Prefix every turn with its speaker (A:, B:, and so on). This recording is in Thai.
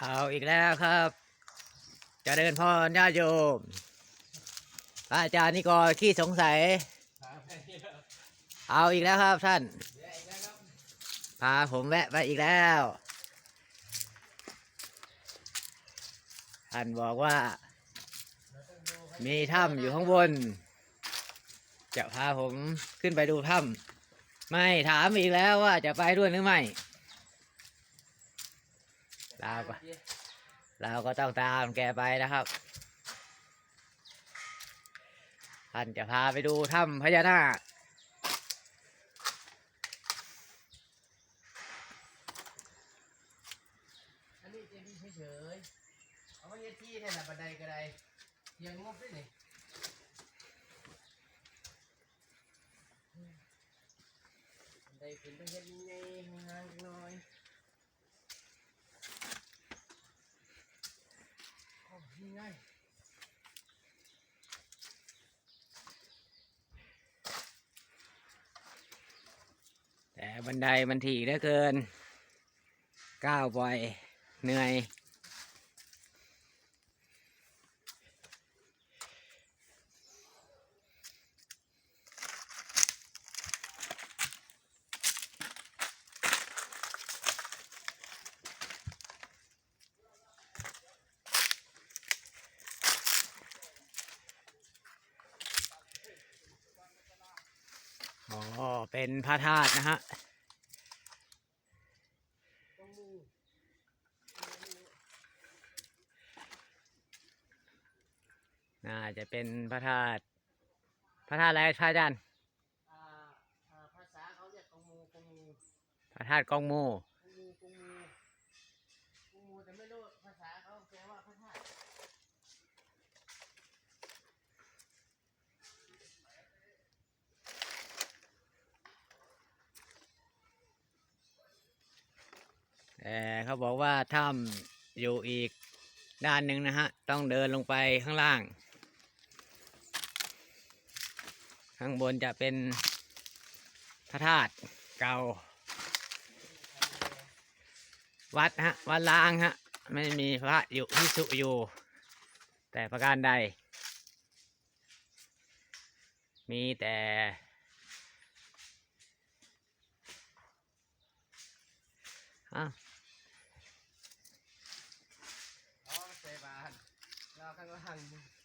A: เอาอีกแล้วครับจะเดินพรญาติโยมอาจารย์นี่ก็ขี้สงสัย เอาอีกแล้วครับท่าน พาผมแวะไปอีกแล้ว ท่านบอกว่า มีถ้ำอยู่ข้างบน จะพาผมขึ้นไปดูถ้ำไม่ถามอีกแล้วว่าจะไปด้วยหรือไม่ เราก็เราก็ต้องตามแกไปนะครับ ท่านจะพาไปดูถ้ำพญานาค
B: อันนี้เจดีเฉยเอาไว้เฮ็ดที่เนี่ยนะบันไดก็ได้เพียงงบด้วยนี่บันไดขึ้นไปเฮ็ดยังไงห่างๆหน่อยโอ้นี่ไง
A: แต่บันไดมันถี่เหลือเกิน ก้าวบ่อยเหนื่อย อ๋อ เป็นพระธาตุนะฮะ
B: ตรงมือ
A: น่าจะเป็นพระธาตุพระธาตุอะไรพระอาจารย์
B: อ่าอ่าภาษาเขาเรียกกงมูกงมู
A: พระธาตุกองโม
B: กงมูกงมูกงมูแต่ไม่รู้ภาษาเขาแปลว่าพระธาตุ
A: แต่เขาบอกว่าถ้ำอยู่อีกด้านหนึ่งนะฮะ ต้องเดินลงไปข้างล่าง ข้างบนจะเป็นพระธาตุเก่า วัดฮะ วัดล้างฮะ ไม่มีพระอยู่พิสุอยู่ แต่ประการใด มีแต่อ้า ว
B: อ๋อ